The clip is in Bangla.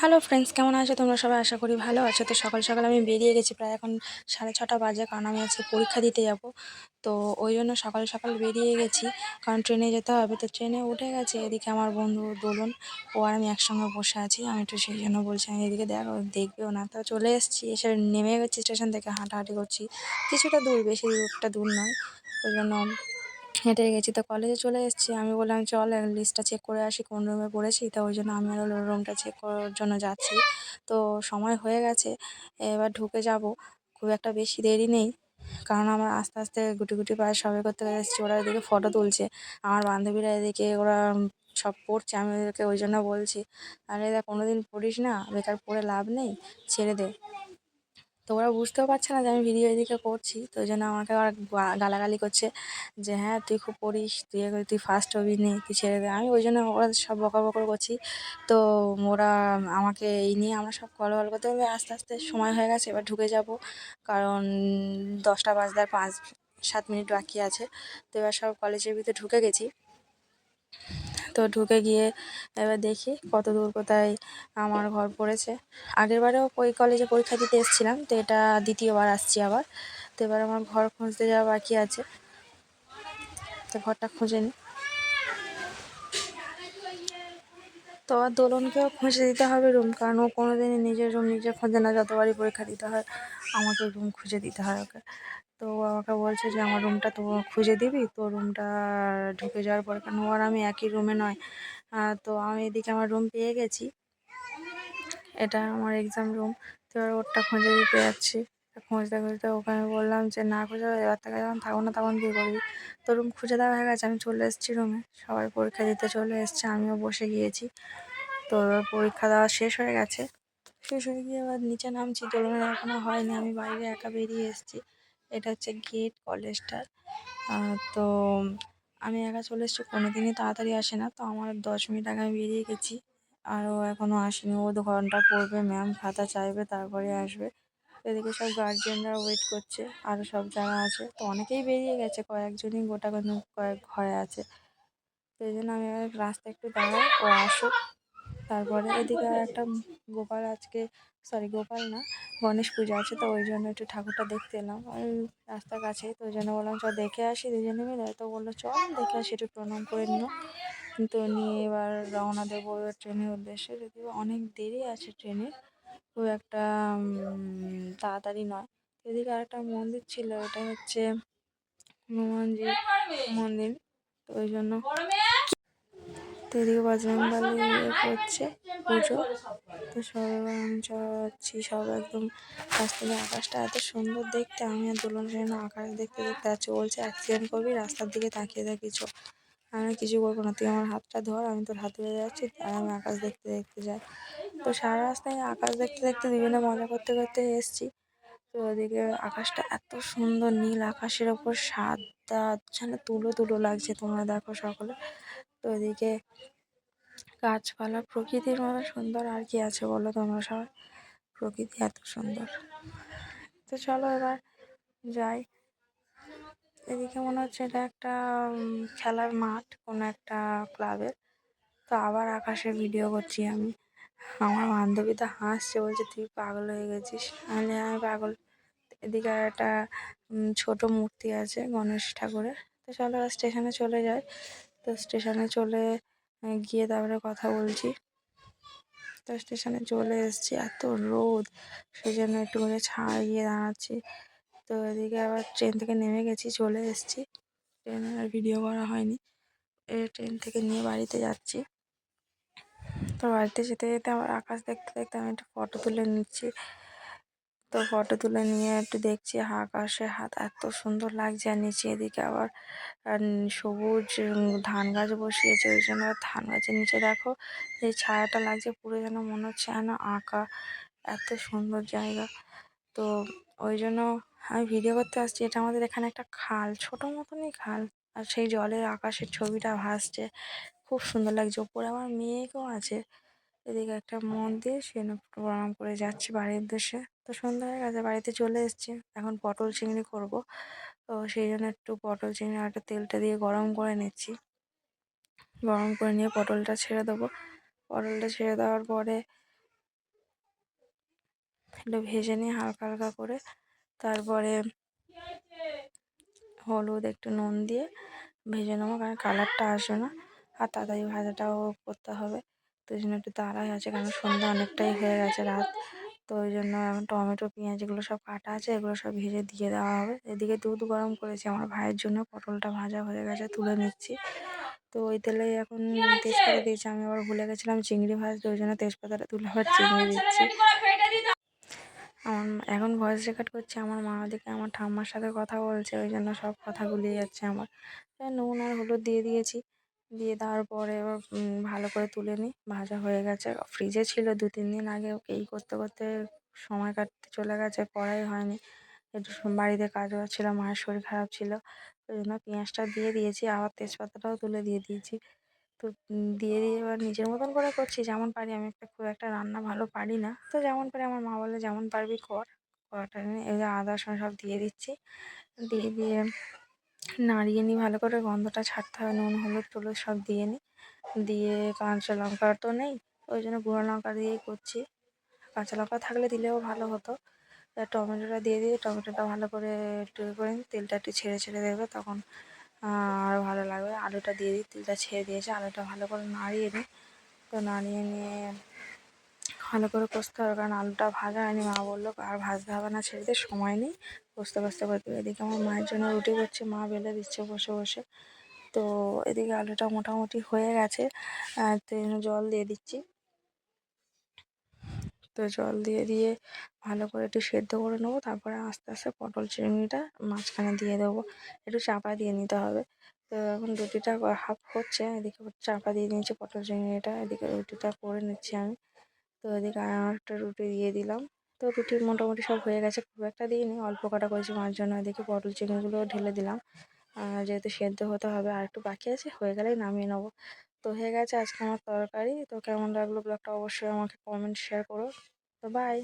হ্যালো ফ্রেন্ডস কেমন আছো? তোমরা সবাই আশা করি ভালো আছো। তো সকাল সকাল আমি বেরিয়ে গেছি, প্রায় এখন সাড়ে ছটা বাজে, কারণ আমি আজকে পরীক্ষা দিতে যাব। তো ওই জন্য সকাল সকাল বেরিয়ে গেছি, কারণ ট্রেনে যেতে হবে। তো ট্রেনে উঠে গেছে, এদিকে আমার বন্ধু দোলন, ও আর আমি একসঙ্গে বসে আছি। আমি একটু সেই জন্য বলছি, আমি এদিকে দেখো, দেখবেও না। তো চলে এসেছি, এসে নেমে গেছি স্টেশন থেকে, হাঁটাহাঁটি করছি। কিছুটা দূর, বেশি দূরটা দূর নয়। ওই জন্য হেঁটে গেছি। তো কলেজে চলে এসেছি। আমি বললাম, চল লিস্টটা চেক করে আসি, কোন রুমে পড়েছি? তো ওই জন্য আমি আর ওর রুমটা চেক করার জন্য যাচ্ছি। তো সময় হয়ে গেছে। এবার ঢুকে যাব। খুব একটা বেশি দেরি নেই। কারণ আমার আস্তে আস্তে গুটি গুটি পায়ে সবাই করতে এসেছি। ওরা এদিকে ফটো তুলছে। আমার বান্ধবীরা এদিকে, ওরা সব পড়ছে। আমি ওদেরকে ওই জন্য বলছি, আরে দেখ কোনো দিন পড়িস না? বেকার পড়ে লাভ নেই? ছেড়ে দে। তো ওরা বুঝতেও পারছে না যে আমি ভিডিও এদিকে করছি, তো ওই জন্য আমাকে গা- গালাগালি করছে যে হ্যাঁ তুই খুব পড়িস, তুই তুই ফার্স্ট হবি নি, তুই ছেড়ে দে। আমি ওই জন্য ওরা সব বকা বকর করছি। তো ওরা আমাকে এই নিয়ে আমরা সব গল্প গল্প করতে করতে আস্তে আস্তে সময় হয়ে গেছে, এবার ঢুকে যাব। কারণ দশটা বাজতে আর পাঁচ, সাত মিনিট বাকি আছে, তো এবার সব কলেজের ভিতরে ঢুকে গেছি। তো ঢুকে গিয়ে এবার দেখি কত দূর কোথায় আমার ঘর পড়েছে। আগেরবারেও ওই কলেজে পরীক্ষা দিতে এসেছিলাম, তো এটা দ্বিতীয়বার আসছি আবার। তো এবার আমার ঘর খুঁজতে যাওয়া বাকি আছে। তো ঘরটা খুঁজে নিই তো আর দোলনকেও খুঁজে দিতে হবে রুম কারণ ও কোনো দিনই নিজের রুম নিজে খোঁজে না, যতবারই পরীক্ষা দিতে হয় আমাকে রুম খুঁজে দিতে হয় ওকে। তো আমাকে বলছে যে, আমার রুমটা তো খুঁজে দিবি? তো রুমটা ঢুকে যাওয়ার পর ও আর আমি একই রুমে নয়। তো আমি এদিকে আমার রুম পেয়ে গেছি। এটা আমার এক্সাম রুম তো এবার ওরটা খুঁজে দিতে যাচ্ছি। খুঁজতে খুঁজতে আমি বললাম যে, না খুঁজে এবার থেকে যখন থাকব না, তখন কী করবি। তো রুম খুঁজে দেওয়া হয়ে গেছে। আমি চলে এসেছি রুমে সবাই পরীক্ষা দিতে চলে এসছে। আমিও বসে গিয়েছি। তো এবার পরীক্ষা দেওয়া শেষ হয়ে গেছে। শেষ হয়ে গিয়ে এবার নিচে নামছি। দোলনের এখনও হয়নি। আমি বাইরে একা বেরিয়ে এসেছি। এটা হচ্ছে গেট কলেজটার তো আমি একা চলে এসেছি কোনো দিনই তাড়াতাড়ি আসে না। তো আমার দশ মিনিট আগে আমি বেরিয়ে গেছি, আর ও এখনও আসেনি। ও দু ঘণ্টা পড়বে ম্যাম খাতা চাইবে, তারপরে আসবে। এদিকে সব গার্জিয়ানরা ওয়েট করছে আরও সব যারা আছে। তো অনেকেই বেরিয়ে গেছে, কয়েকজনই গোটা কয়েক ঘরে আছে। এই জন্য আমি রাস্তায় একটু দাঁড়াই, ও আসুক। তারপরে এদিকে আর একটা গোপাল আজকে সরি গোপাল না, গণেশ পুজো আছে, তো ওই জন্য একটু ঠাকুরটা দেখতে এলাম। ওই রাস্তার কাছেই তো ওই জন্য বললাম, চল দেখে আসি দুজনে মিলে। তো বলল, চল দেখে আসি, একটু প্রণাম করে নিও। তো নিয়ে এবার রওনা দেবো এবার ট্রেনের উদ্দেশ্যে। যদিও অনেক দেরি আছে ট্রেনের, খুব একটা তাড়াতাড়ি নয়। এদিকে আরেকটা মন্দির ছিল এটা হচ্ছে হনুমানজির মন্দির, তো ওই জন্য তো এদিকে ইয়ে করছে পুজো। তো সব এবার আমি যাচ্ছি। সব একদম কাছ থেকে আকাশটা এত সুন্দর দেখতে, আমি আর দোলন সেন আকাশ দেখতে দেখতে যাচ্ছি। বলছে অ্যাক্সিডেন্ট করবি, রাস্তার দিকে তাকিয়ে থাকি চ, আমি কিছু করব না, তুই আমার হাতটা ধর, আমি তোর হাত ধরে যাচ্ছি আর আমি আকাশ দেখতে দেখতে যাই। তো সারা রাস্তায় আকাশ দেখতে দেখতে বিভিন্ন মজা করতে করতে এসেছি। তো ওদিকে আকাশটা এত সুন্দর, নীল আকাশের ওপর সাদা, যেন তুলো তুলো লাগছে তোমরা দেখো সকলে। ওদিকে গাছপালা প্রকৃতির মতো সুন্দর। আর কি আছে বলো তোমরা সবাই? প্রকৃতি এত সুন্দর। তো চলো এবার যাই। এদিকে মনে হচ্ছে এটা একটা খেলার মাঠ কোনো একটা ক্লাবের। তো আবার আকাশে ভিডিও করছি আমি। আমার বান্ধবী তো হাসছে, বলছে, তুই পাগল হয়ে গেছিস? আমি আমি পাগল। এদিকে একটা ছোট মূর্তি আছে গণেশ ঠাকুরের। তো চলো স্টেশনে চলে যাই। তো স্টেশনে চলে গিয়ে তারপরে কথা বলছি। তো স্টেশনে চলে এসেছি, এত রোদ সেই জন্য একটু করে ছাড় গিয়ে দাঁড়াচ্ছি। তো এদিকে আবার ট্রেন থেকে নেমে গেছি, চলে এসেছি। ট্রেনে আর ভিডিও করা হয়নি। ট্রেন থেকে নিয়ে বাড়িতে যাচ্ছি। তো বাড়িতে যেতে যেতে আমার আকাশ দেখতে দেখতে আমি একটু ফটো তুলে নিচ্ছি। তো ফটো তুলে নিয়ে একটু দেখছি আকাশে হাত এত সুন্দর লাগছে আর নিচে এদিকে আবার সবুজ ধান গাছ বসিয়েছে, ওই জন্য আবার ধান গাছের নিচে দেখো এই ছায়াটা লাগছে, পুরো যেন মনে হচ্ছে যেন আঁকা, এত সুন্দর জায়গা। তো ওই জন্য আমি ভিডিও করতে আসছি, এটা আমাদের এখানে একটা খাল, ছোট মতনই খাল, আর সেই জলের আকাশের ছবিটা ভাসছে, খুব সুন্দর লাগছে, ওপরে আমার মেয়েকেও আছে। এদিকে একটা মন্দির সেখানে প্রণাম করে যাচ্ছি বাড়ির উদ্দেশ্যে। তো সন্ধ্যা হয়ে গেছে, বাড়িতে চলে এসেছি। এখন পটল চিংড়ি করব। তো সেই জন্য একটু পটল চিংড়ি একটু তেলটা দিয়ে গরম করে নিচ্ছি। গরম করে নিয়ে পটলটা ছেড়ে দেবো। পটলটা ছেড়ে দেওয়ার পরে একটু ভেজে নিয়ে হালকা হালকা করে তারপরে হলুদ, একটু নুন দিয়ে ভেজে নেব, কারণ কালারটা আসবে না। আর তাড়াতাড়ি ভাজাটাও করতে হবে। তো ওই জন্য একটু তাড়াই আছে কারণ সন্ধ্যা অনেকটাই হয়ে গেছে রাত। তো ওই জন্য এখন টমেটো, পেঁয়াজ এগুলো সব কাটা আছে, এগুলো সব ভেজে দিয়ে দেওয়া হবে। এদিকে দুধ গরম করেছি, আমার ভাইয়ের জন্য পটলটা ভাজা হয়ে গেছে, তুলে নিচ্ছি। তো ওই তেলেই এখন তেজপাতা দিয়েছি, আমি আবার ভুলে গেছিলাম চিংড়ি ভাজতে, ওই জন্য তেজপাতাটা তুলে আবার চিংড়ি দিচ্ছি। আমার এখন ভয়েস রেকর্ড করছে, আমার মা ওদিকে আমার ঠাম্মার সাথে কথা বলছে, ওই জন্য সব কথা গুলিয়ে যাচ্ছে আমার। নুন আর হলুদ দিয়ে দিয়েছি। দিয়ে দেওয়ার পরে এবার ভালো করে তুলে নিই। ভাজা হয়ে গেছে। ফ্রিজে ছিল দু তিন দিন আগে। এই করতে করতে সময় কাটতে চলে গেছে। করাই হয়নি। একটু বাড়িতে কাজ বাজ ছিল। মায়ের শরীর খারাপ ছিল। ওই জন্য পেঁয়াজটা দিয়ে দিয়েছি। আবার তেজপাতাটাও তুলে দিয়ে দিয়েছি। তো দিয়ে দিয়ে এবার নিজের মতন করে করছি। যেমন পারি। আমি একটা খুব একটা রান্না ভালো পারি না। তো যেমন পারি। আমার মা বলে, যেমন পারবি কর। করাটা এই যে আদা সব দিয়ে দিচ্ছি। দিয়ে দিয়ে নাড়িয়ে নিই ভালো করে, গন্ধটা ছাড়তে হবে, নুন, হলুদ, টলুদ সব দিয়ে নিই। দিয়ে কাঁচা লঙ্কা তো নেই, ওই জন্য গুঁড়ো লঙ্কা দিয়েই করছি। কাঁচা লঙ্কা থাকলে দিলেও ভালো হতো। তা টমেটোটা দিয়ে দিয়ে টমেটোটা ভালো করে একটু করে নিই, তেলটা একটু ছেড়ে ছেড়ে দেবে তখন আরও ভালো লাগবে। আলুটা দিয়ে দিই, তেলটা ছেড়ে দিয়েছে, আলুটা ভালো করে নাড়িয়ে নিই। তো নাড়িয়ে নিয়ে ভালো করে কষতে হবে। কারণ আলুটা ভাজা হয়নি, মা বলল, আর ভাজতে হবে না, ছেড়ে দিয়ে সময় নেই। কষতে কষতে করতে এদিকে আমার মায়ের জন্য রুটি করছে, মা বেলে দিচ্ছে বসে বসে। তো এদিকে আলুটা মোটামুটি হয়ে গেছে। তো জল দিয়ে দিচ্ছি। তো জল দিয়ে দিয়ে ভালো করে একটু সেদ্ধ করে নেব। তারপরে আস্তে আস্তে পটল চিংড়িটা মাঝখানে দিয়ে দেবো। একটু চাপা দিয়ে নিতে হবে। তো এখন রুটিটা হাফ হচ্ছে, এদিকে চাপা দিয়ে নিয়েছি পটল চিংড়িটা। এদিকে রুটিটা করে নিচ্ছি আমি। তো এদিকে আর একটা রুটি দিয়ে দিলাম। তো রুটি মোটামুটি সব হয়ে গেছে, খুব একটা দিইনি, অল্প কটা করেছি মার জন্য এদিকে পটল চিকেনগুলো ঢেলে দিলাম। যেহেতু সেদ্ধ হতে হবে আর একটু বাকি আছে, হয়ে গেলেই নামিয়ে নেব। তো হয়ে গেছে আজকে আমার তরকারি। তো কেমন লাগল ব্লগটা অবশ্যই আমাকে কমেন্ট শেয়ার করো। তো বাই